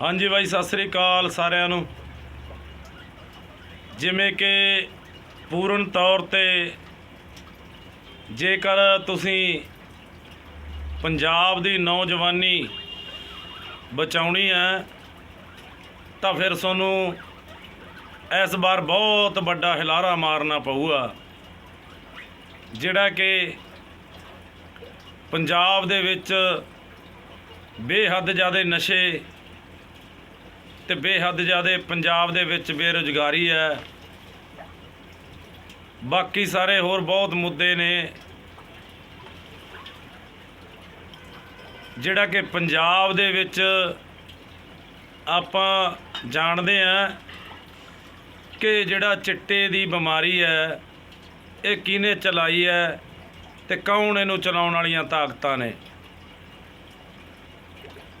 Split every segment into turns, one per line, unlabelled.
ਹਾਂਜੀ ਬਾਈ, ਸਤਿ ਸ੍ਰੀ ਅਕਾਲ ਸਾਰਿਆਂ ਨੂੰ। ਜਿਵੇਂ ਕਿ ਪੂਰਨ ਤੌਰ ਤੇ ਜੇਕਰ ਤੁਸੀਂ ਪੰਜਾਬ ਦੀ ਨੌਜਵਾਨੀ ਬਚਾਉਣੀ ਹੈ, ਤਾਂ ਫਿਰ ਤੁਹਾਨੂੰ ਇਸ ਵਾਰ ਬਹੁਤ ਵੱਡਾ ਹਿਲਾਰਾ ਮਾਰਨਾ ਪਊਗਾ। ਜਿਹੜਾ ਕਿ ਪੰਜਾਬ ਦੇ ਵਿੱਚ ਬੇਹੱਦ ਜ਼ਿਆਦਾ ਨਸ਼ੇ ਤੇ ਬੇਹੱਦ ਜ਼ਿਆਦਾ ਪੰਜਾਬ ਦੇ ਵਿੱਚ ਬੇਰੁਜ਼ਗਾਰੀ ਹੈ। ਬਾਕੀ ਸਾਰੇ ਹੋਰ ਬਹੁਤ ਮੁੱਦੇ ਨੇ। ਜਿਹੜਾ ਕਿ ਪੰਜਾਬ ਦੇ ਵਿੱਚ ਆਪਾਂ ਜਾਣਦੇ ਹਾਂ ਕਿ ਜਿਹੜਾ ਚਿੱਟੇ ਦੀ ਬਿਮਾਰੀ ਹੈ, ਇਹ ਕਿਹਨੇ ਚਲਾਈ ਹੈ ਤੇ ਕੌਣ ਇਹਨੂੰ ਚਲਾਉਣ ਵਾਲੀਆਂ ਤਾਕਤਾਂ ਨੇ।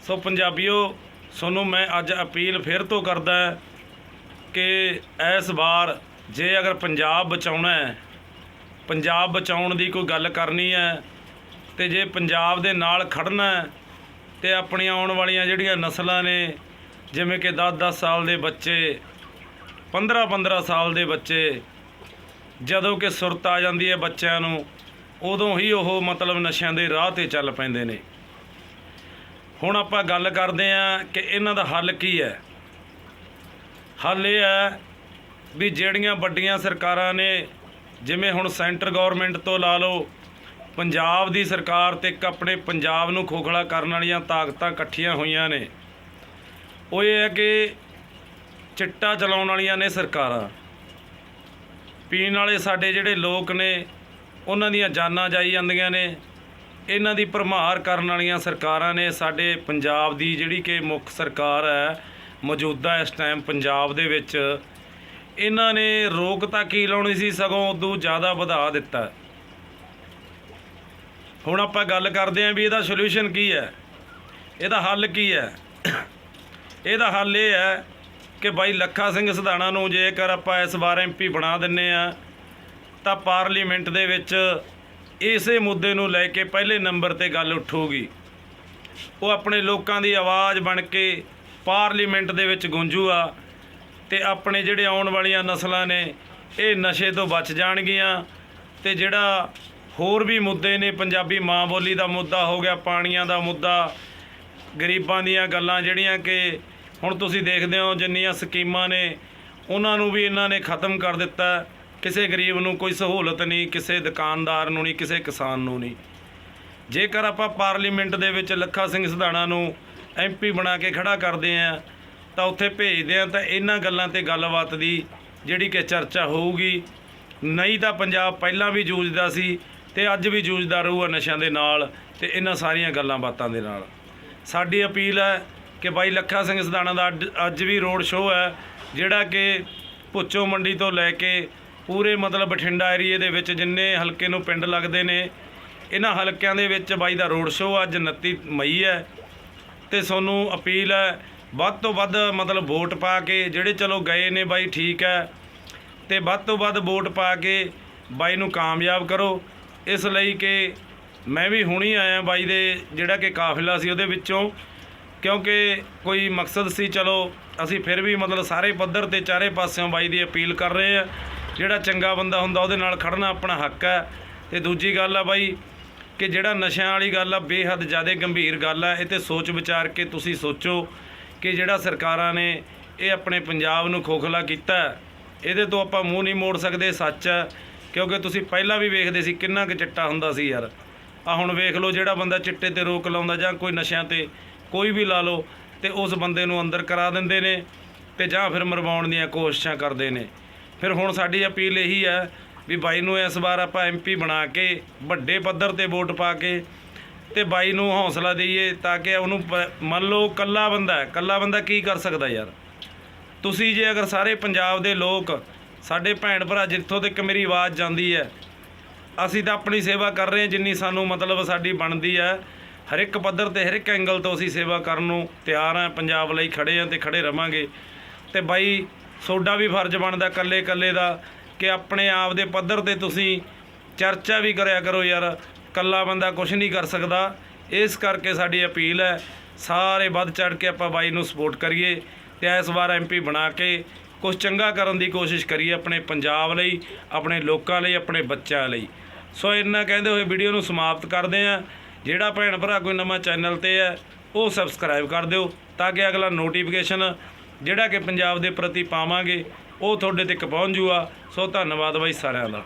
ਸੋ ਪੰਜਾਬੀਓ ਤੁਹਾਨੂੰ ਮੈਂ ਅੱਜ ਅਪੀਲ ਫਿਰ ਤੋਂ ਕਰਦਾ ਕਿ ਇਸ ਵਾਰ ਜੇ ਅਗਰ ਪੰਜਾਬ ਬਚਾਉਣਾ ਹੈ, ਪੰਜਾਬ ਬਚਾਉਣ ਦੀ ਕੋਈ ਗੱਲ ਕਰਨੀ ਹੈ ਤੇ ਜੇ ਪੰਜਾਬ ਦੇ ਨਾਲ ਖੜਨਾ ਹੈ ਤੇ ਆਪਣੀਆਂ ਆਉਣ ਵਾਲੀਆਂ ਜਿਹੜੀਆਂ ਨਸਲਾਂ ਨੇ, ਜਿਵੇਂ ਕਿ 10-10 ਸਾਲ ਦੇ ਬੱਚੇ 15-15 ਸਾਲ ਦੇ ਬੱਚੇ, ਜਦੋਂ ਕਿ ਸੁਰਤ ਆ ਜਾਂਦੀ ਹੈ ਬੱਚਿਆਂ ਨੂੰ, ਉਦੋਂ ਹੀ ਉਹ ਮਤਲਬ ਨਸ਼ਿਆਂ ਦੇ ਰਾਹ ਤੇ ਚੱਲ ਪੈਂਦੇ ਨੇ। ਹੁਣ ਆਪਾਂ ਗੱਲ ਕਰਦੇ ਆਂ ਕਿ ਇਹਨਾਂ ਦਾ ਹੱਲ ਕੀ ਹੈ। ਹੱਲ ਇਹ ਹੈ ਵੀ ਜਿਹੜੀਆਂ ਵੱਡੀਆਂ ਸਰਕਾਰਾਂ ਨੇ, ਜਿਵੇਂ ਹੁਣ ਸੈਂਟਰ ਗਵਰਨਮੈਂਟ ਤੋਂ ਲਾ ਲਓ, ਪੰਜਾਬ ਦੀ ਸਰਕਾਰ ਤੇ ਇੱਕ ਆਪਣੇ ਪੰਜਾਬ ਨੂੰ ਖੋਖਲਾ ਕਰਨ ਵਾਲੀਆਂ ਤਾਕਤਾਂ ਇਕੱਠੀਆਂ ਹੋਈਆਂ ਨੇ। ਉਹ ਇਹ ਹੈ ਕਿ ਚਿੱਟਾ ਚਲਾਉਣ ਵਾਲੀਆਂ ਨੇ ਸਰਕਾਰਾਂ। ਪੀਣ ਵਾਲੇ ਸਾਡੇ ਜਿਹੜੇ ਲੋਕ ਨੇ, ਉਹਨਾਂ ਦੀਆਂ ਜਾਨਾਂ ਜਾਈ ਜਾਂਦੀਆਂ ਨੇ। ਇਹਨਾਂ ਦੀ ਭਰਮਾਰ ਕਰਨ ਵਾਲੀਆਂ ਸਰਕਾਰਾਂ ਨੇ ਸਾਡੇ ਪੰਜਾਬ ਦੀ ਜਿਹੜੀ ਕਿ ਮੁੱਖ ਸਰਕਾਰ ਹੈ, ਮੌਜੂਦਾ ਇਸ ਟਾਈਮ ਪੰਜਾਬ ਦੇ ਵਿੱਚ, ਇਹਨਾਂ ਨੇ ਰੋਕ ਤਾਂ ਕੀ ਲਾਉਣੀ ਸੀ, ਸਗੋਂ ਉਦੋਂ ਜ਼ਿਆਦਾ ਵਧਾ ਦਿੱਤਾ। ਹੁਣ ਆਪਾਂ ਗੱਲ ਕਰਦੇ ਆਂ ਵੀ ਇਹਦਾ ਸੋਲੂਸ਼ਨ ਕੀ ਹੈ, ਇਹਦਾ ਹੱਲ ਕੀ ਹੈ। ਇਹਦਾ ਹੱਲ ਇਹ ਹੈ ਕਿ ਬਾਈ ਲੱਖਾ ਸਿੰਘ ਸਧਾਣਾ ਨੂੰ ਜੇਕਰ ਆਪਾਂ ਇਸ ਵਾਰ ਐਮਪੀ ਬਣਾ ਦਿੰਨੇ ਆ ਤਾਂ ਪਾਰਲੀਮੈਂਟ ਦੇ ਵਿੱਚ ਇਸੇ ਮੁੱਦੇ ਨੂੰ ਲੈ ਕੇ ਪਹਿਲੇ ਨੰਬਰ ਤੇ ਗੱਲ ਉੱਠੂਗੀ। ਉਹ ਆਪਣੇ ਲੋਕਾਂ ਦੀ ਆਵਾਜ਼ ਬਣ ਕੇ ਪਾਰਲੀਮੈਂਟ ਦੇ ਵਿੱਚ ਗੂੰਜੂਗਾ ਤੇ ਆਪਣੇ ਜਿਹੜੇ ਆਉਣ ਵਾਲੀਆਂ ਨਸਲਾਂ ਨੇ, ਇਹ ਨਸ਼ੇ ਤੋਂ ਬਚ ਜਾਣਗੀਆਂ ਤੇ ਜਿਹੜਾ ਹੋਰ ਵੀ ਮੁੱਦੇ ਨੇ, ਪੰਜਾਬੀ ਮਾਂ ਬੋਲੀ ਦਾ ਮੁੱਦਾ ਹੋ ਗਿਆ, ਪਾਣੀਆਂ ਦਾ ਮੁੱਦਾ, ਗਰੀਬਾਂ ਦੀਆਂ ਗੱਲਾਂ ਜਿਹੜੀਆਂ ਕਿ ਹੁਣ ਤੁਸੀਂ ਦੇਖਦੇ ਹੋ ਜਿੰਨੀਆਂ ਸਕੀਮਾਂ ਨੇ, ਉਹਨਾਂ ਨੂੰ ਵੀ ਇਹਨਾਂ ਨੇ ਖਤਮ ਕਰ ਦਿੱਤਾ। ਕਿਸੇ ਗਰੀਬ ਨੂੰ ਕੋਈ ਸਹੂਲਤ ਨਹੀਂ, ਕਿਸੇ ਦੁਕਾਨਦਾਰ ਨੂੰ ਨਹੀਂ, ਕਿਸੇ ਕਿਸਾਨ ਨੂੰ ਨਹੀਂ। ਜੇਕਰ ਆਪਾਂ ਪਾਰਲੀਮੈਂਟ ਦੇ ਵਿੱਚ ਲੱਖਾ ਸਿੰਘ ਸਧਾਣਾ ਨੂੰ ਐਮਪੀ ਬਣਾ ਕੇ ਖੜਾ ਕਰਦੇ ਆ ਤਾਂ ਉੱਥੇ ਭੇਜਦੇ ਆ ਤਾਂ ਇਹਨਾਂ ਗੱਲਾਂ ਤੇ ਗੱਲਬਾਤ ਦੀ ਜਿਹੜੀ ਕਿ ਚਰਚਾ ਹੋਊਗੀ। ਨਹੀਂ ਤਾਂ ਪੰਜਾਬ ਪਹਿਲਾਂ ਵੀ ਜੂਝਦਾ ਸੀ ਤੇ ਅੱਜ ਵੀ ਜੂਝਦਾ ਰਹੂਗਾ ਨਸ਼ਿਆਂ ਦੇ ਨਾਲ ਤੇ ਇਹਨਾਂ ਸਾਰੀਆਂ ਗੱਲਾਂ ਬਾਤਾਂ ਦੇ ਨਾਲ। ਸਾਡੀ ਅਪੀਲ ਹੈ ਕਿ ਬਾਈ ਲੱਖਾ ਸਿੰਘ ਸਦਾਣਾ ਦਾ ਅੱਜ- ਅੱਜ ਵੀ ਰੋਡ ਸ਼ੋਅ ਹੈ, ਜਿਹੜਾ ਕਿ ਭੁੱਚੋ ਮੰਡੀ ਤੋਂ ਲੈ ਕੇ ਪੂਰੇ ਮਤਲਬ ਬਠਿੰਡਾ ਏਰੀਏ ਦੇ ਵਿੱਚ ਜਿੰਨੇ ਹਲਕੇ ਨੂੰ ਪਿੰਡ ਲੱਗਦੇ ਨੇ, ਇਹਨਾਂ ਹਲਕਿਆਂ ਦੇ ਵਿੱਚ ਬਾਈ ਦਾ ਰੋਡ ਸ਼ੋਅ ਅੱਜ 29 ਮਈ ਹੈ ਤੇ ਤੁਹਾਨੂੰ ਅਪੀਲ ਹੈ ਵੱਧ ਤੋਂ ਵੱਧ ਮਤਲਬ ਵੋਟ ਪਾ ਕੇ ਜਿਹੜੇ ਚਲੋ ਗਏ ਨੇ ਬਾਈ ਠੀਕ ਹੈ ਤੇ ਵੱਧ ਤੋਂ ਵੱਧ ਵੋਟ ਪਾ ਕੇ ਬਾਈ ਨੂੰ ਕਾਮਯਾਬ ਕਰੋ। ਇਸ ਲਈ ਕਿ ਮੈਂ ਵੀ ਹੁਣੀ ਆਇਆ ਬਾਈ ਦੇ ਜਿਹੜਾ ਕਿ ਕਾਫਿਲਾ ਸੀ ਉਹਦੇ ਵਿੱਚੋਂ, ਕਿਉਂਕਿ ਕੋਈ ਮਕਸਦ ਸੀ ਚਲੋ ਅਸੀਂ ਫਿਰ ਵੀ ਮਤਲਬ ਸਾਰੇ ਪੱਧਰ ਤੇ ਚਾਰੇ ਪਾਸਿਓਂ ਬਾਈ ਦੀ ਅਪੀਲ ਕਰ ਰਹੇ ਆ ਜਿਹੜਾ ਚੰਗਾ ਬੰਦਾ ਹੁੰਦਾ ਉਹਦੇ ਨਾਲ ਖੜਨਾ ਆਪਣਾ ਹੱਕ ਹੈ। ਤੇ ਦੂਜੀ ਗੱਲ ਆ ਬਾਈ ਕਿ ਜਿਹੜਾ ਨਸ਼ਿਆਂ ਵਾਲੀ ਗੱਲ ਆ, ਬੇਹੱਦ ਜ਼ਿਆਦਾ ਗੰਭੀਰ ਗੱਲ ਆ। ਇਹ ਤੇ ਸੋਚ ਵਿਚਾਰ ਕੇ ਤੁਸੀਂ ਸੋਚੋ ਕਿ ਜਿਹੜਾ ਸਰਕਾਰਾਂ ਨੇ ਇਹ ਆਪਣੇ ਪੰਜਾਬ ਨੂੰ ਖੋਖਲਾ ਕੀਤਾ ਇਹਦੇ ਤੋਂ ਆਪਾਂ ਮੂੰਹ ਨਹੀਂ ਮੋੜ ਸਕਦੇ, ਸੱਚ ਹੈ। ਕਿਉਂਕਿ ਤੁਸੀਂ ਪਹਿਲਾਂ ਵੀ ਵੇਖਦੇ ਸੀ ਕਿੰਨਾ ਕੁ ਚਿੱਟਾ ਹੁੰਦਾ ਸੀ ਯਾਰ। ਆ ਹੁਣ ਵੇਖ ਲਓ ਜਿਹੜਾ ਬੰਦਾ ਚਿੱਟੇ ਤੇ ਰੋਕ ਲਾਉਂਦਾ ਜਾਂ ਕੋਈ ਨਸ਼ਿਆਂ ਤੇ ਕੋਈ ਵੀ ਲਾ ਲਓ ਤੇ ਉਸ ਬੰਦੇ ਨੂੰ ਅੰਦਰ ਕਰਾ ਦਿੰਦੇ ਨੇ ਤੇ ਜਾਂ ਫਿਰ ਮਰਵਾਉਣ ਦੀਆਂ ਕੋਸ਼ਿਸ਼ਾਂ ਕਰਦੇ ਨੇ। ਫਿਰ ਹੁਣ ਸਾਡੀ ਅਪੀਲ ਇਹੀ ਹੈ ਵੀ ਬਾਈ ਨੂੰ ਇਸ ਵਾਰ ਆਪਾਂ ਐਮਪੀ ਬਣਾ ਕੇ, ਵੱਡੇ ਪੱਧਰ ਤੇ ਵੋਟ ਪਾ ਕੇ ਤੇ ਬਾਈ ਨੂੰ ਹੌਸਲਾ ਦਈਏ ਤਾਂ ਕਿ ਉਹਨੂੰ ਮੰਨ ਲਓ ਕੱਲਾ ਬੰਦਾ ਹੈ, ਕੱਲਾ ਬੰਦਾ ਕੀ ਕਰ ਸਕਦਾ ਯਾਰ? ਤੁਸੀਂ ਜੇ ਅਗਰ ਸਾਰੇ ਪੰਜਾਬ ਦੇ ਲੋਕ, ਸਾਡੇ ਭੈਣ ਭਰਾ ਜਿੱਥੋਂ ਤੱਕ ਮੇਰੀ ਆਵਾਜ਼ ਜਾਂਦੀ ਹੈ, ਅਸੀਂ ਤਾਂ ਆਪਣੀ ਸੇਵਾ ਕਰ ਰਹੇ ਹਾਂ ਜਿੰਨੀ ਸਾਨੂੰ ਮਤਲਬ ਸਾਡੀ ਬਣਦੀ ਹੈ। ਹਰ ਇੱਕ ਪੱਧਰ ਤੇ, ਹਰ ਇੱਕ ਐਂਗਲ ਤੋਂ ਅਸੀਂ ਸੇਵਾ ਕਰਨ ਨੂੰ ਤਿਆਰ ਹਾਂ, ਪੰਜਾਬ ਲਈ ਖੜੇ ਹਾਂ ਤੇ ਖੜੇ ਰਵਾਂਗੇ। ਤੇ ਬਾਈ ਸੋਡਾ ਵੀ ਫਰਜ਼ ਬਣਦਾ ਕੱਲੇ ਕੱਲੇ ਦਾ ਕਿ ਆਪਣੇ ਆਪ ਦੇ ਪੱਧਰ ਤੇ ਤੁਸੀਂ ਚਰਚਾ ਵੀ ਕਰਿਆ ਕਰੋ ਯਾਰ ਕੱਲਾ ਬੰਦਾ ਕੁਝ ਨਹੀਂ ਕਰ ਸਕਦਾ। ਇਸ ਕਰਕੇ ਸਾਡੀ ਅਪੀਲ ਹੈ, ਸਾਰੇ ਵੱਧ ਚੜ ਕੇ ਆਪਾਂ ਬਾਈ ਨੂੰ ਸਪੋਰਟ ਕਰੀਏ ਤੇ ਇਸ ਵਾਰ ਐਮਪੀ ਬਣਾ ਕੇ ਕੁਝ ਚੰਗਾ ਕਰਨ ਦੀ ਕੋਸ਼ਿਸ਼ ਕਰੀਏ ਆਪਣੇ ਪੰਜਾਬ ਲਈ, ਆਪਣੇ ਲੋਕਾਂ ਲਈ, ਆਪਣੇ ਬੱਚਿਆਂ ਲਈ। ਸੋ ਇੰਨਾ ਕਹਿੰਦੇ ਹੋਏ ਵੀਡੀਓ ਨੂੰ ਸਮਾਪਤ ਕਰਦੇ ਆ ਜਿਹੜਾ ਭੈਣ ਭਰਾ ਕੋਈ ਨਵਾਂ ਚੈਨਲ ਤੇ ਹੈ, ਉਹ ਸਬਸਕ੍ਰਾਈਬ ਕਰ ਦਿਓ, ਤਾਂ ਕਿ ਅਗਲਾ ਨੋਟੀਫਿਕੇਸ਼ਨ ਜਿਹੜਾ ਕਿ ਪੰਜਾਬ ਦੇ ਪ੍ਰਤੀ ਪਾਵਾਂਗੇ, ਉਹ ਤੁਹਾਡੇ ਤੱਕ ਪਹੁੰਚ ਜੂਗਾ। ਸੋ ਧੰਨਵਾਦ ਬਾਈ ਸਾਰਿਆਂ ਦਾ।